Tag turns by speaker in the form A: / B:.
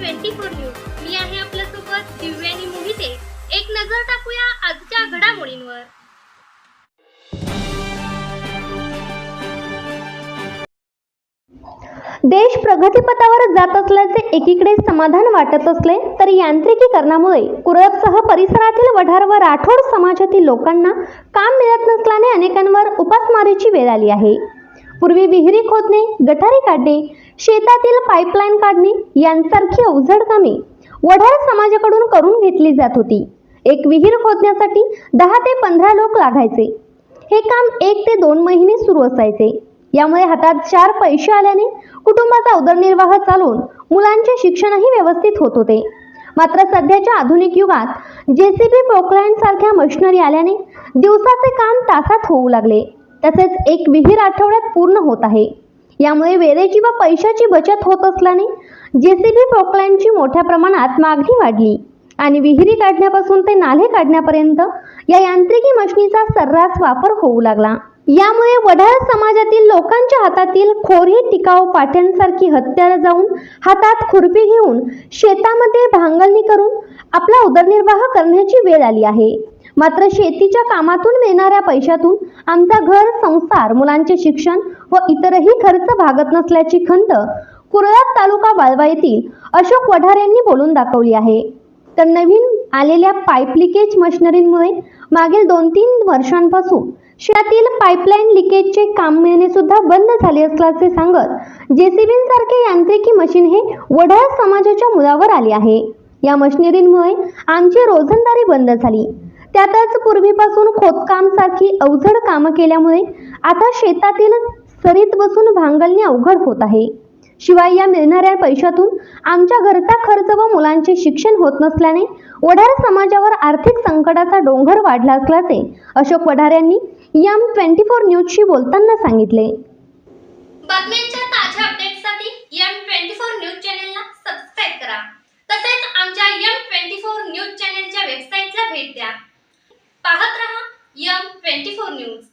A: Twenty four news. मी आहे आपल्यासोबत दिव्यानी मोहिते. एक नजर टाकूया आजच्या घडामोडींवर.
B: देश प्रगतीपथावर जात असल्याचे एकीकडे समाधान वाटत असले तरी यांत्रिकीकरणामुळे कुरळपसह परिसरातील वढार व राठोड समाजातील लोकांना काम मिळत नसल्याने अनेकांवर उपासमारीची वेळ आली आहे. पूर्वी विहिरी खोदणे गटारी काढणे शेतातील पाईपलाईन काढणे यांसारखी अवजड कामे वढार समाजाकडून करून घेतली जात होती. एक विहीर खोदण्यासाठी दहा ते पंधरा लोक लागायचे. हे काम एक ते दोन महिने सुरू असायचे. यामुळे हातात चार पैसे आल्याने कुटुंबाचा उदरनिर्वाह चालून मुलांचे शिक्षणही व्यवस्थित होत होते. मात्र सध्याच्या आधुनिक युगात जे सी पोकलँड सारख्या मशिनरी आल्याने दिवसाचे काम तासात होऊ लागले. तसेच एक विहीर आठवड्यात पूर्ण होत आहे. यामुळे वेळेची व पैशाची बचत होत असल्याने जे सी बी पोकलँडची मोठ्या प्रमाणात मागणी वाढली आणि विहिरी काढण्यापासून ते नाले काढण्यापर्यंत या यांत्रिकी मशिनीचा सर्रास वापर होऊ लागला. यामुळे वडाळ समाजातील लोकांच्या हातातील खोरी टिकाऊ पाट्यांसारखी हत्यारं जाऊन हातात खुरपी घेऊन शेतामध्ये भांगलणी करून आपला उदरनिर्वाह करण्याची वेळ आली आहे. मात्र शेतीच्या कामातून मिळणाऱ्या पैशातून आमचा घर संसार मुलांचे शिक्षण व इतरही खर्च भागत नसल्याची खंत कुरळात तालुका वाळवा येथील अशोक वढार यांनी बोलून दाखवली आहे. तर नवीन आलेल्या पाईप लिकेज मशिनरीमुळे मागील दोन तीन वर्षांपासून शेतातील पाईपलाईन लिकेजचे काम मिळणे सुद्धा बंद झाले असल्याचे सांगत जेसीबींसारखे यांत्रिकी मशीन हे वढाळ समाजाच्या मुलावर आले आहे. या मशिनरींमुळे आमची रोजंदारी बंद झाली. त्यातच पूर्वीपासून खोदकाम सारखी अवजड कामं केल्यामुळे आता शेतातील सरीत बसून भांगलणे अवघड होत आहे. शिवाय या मिळणाऱ्या पैशातून आमच्या घरचा खर्च व मुलांचे शिक्षण होत नसल्याने वढार समाजावर आर्थिक संकटाचा डोंगर वाढला असल्याचे अशोक वढार यांनी यम ट्वेंटी फोर न्यूजशी बोलताना सांगितले.
A: बातम्यांच्या ताज्या अपडेट्ससाठी एम ट्वेंटी फोर न्यूज चॅनेलला सबस्क्राईब करा. तसेच आमच्या M twenty four news channel पाहत रहा यम ट्वेंटी फोर न्यूज.